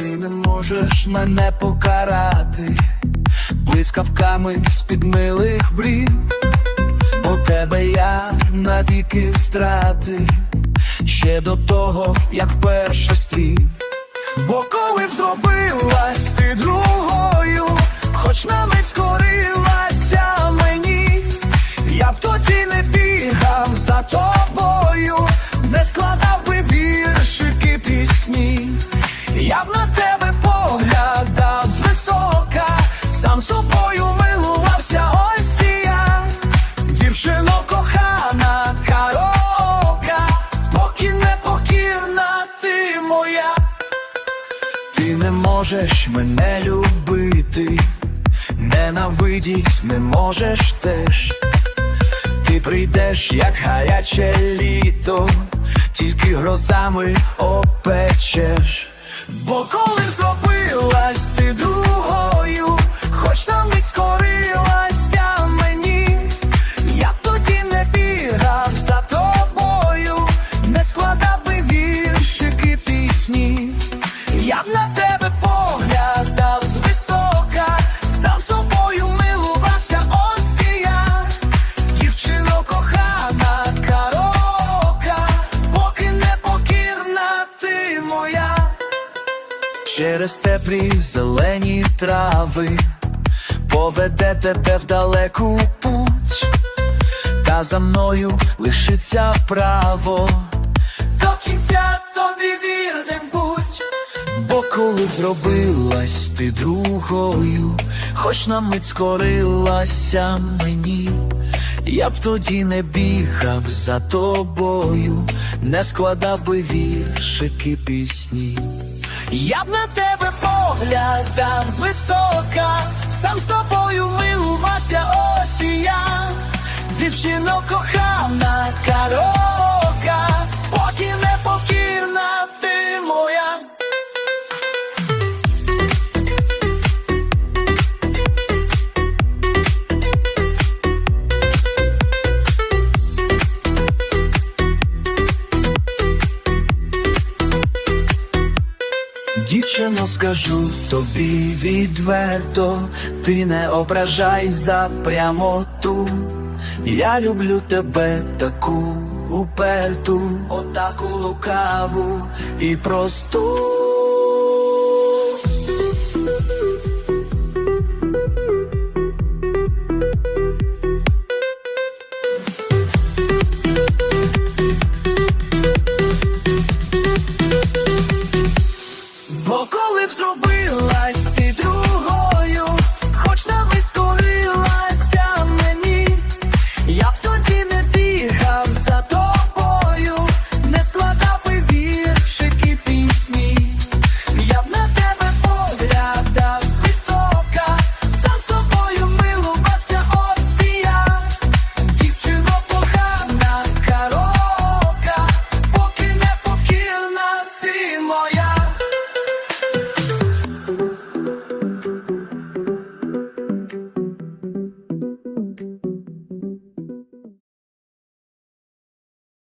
ти не можеш мене покарати, блискавками з-під милих брів, бо тебе я навіки втратив, ще до того, як вперше стрів. Бо коли б зробилась ти другою, хоч на мить скорилася мені, я б тоді не бігав за тобою, не складав би віршики пісні, я б на дівчино кохана, карока, поки не ти моя. Ти не можеш мене любити, ненавидіть не можеш теж. Ти прийдеш, як гаряче літо, тільки грозами опечеш. Бо коли Через теплі зелені трави поведе тебе в далеку путь, та за мною лишиться право. До кінця тобі вірним будь. Бо коли зробилась ти другою, хоч на мить скорилася мені, я б тоді не бігав за тобою, не складав би віршики пісні. Я б на тебе поглядав висока, сам собою милувався ось і я, дівчино кохана, Дівчино, скажу тобі відверто, ти не ображай за прямоту. Я люблю тебе таку уперту, отаку лукаву і просту.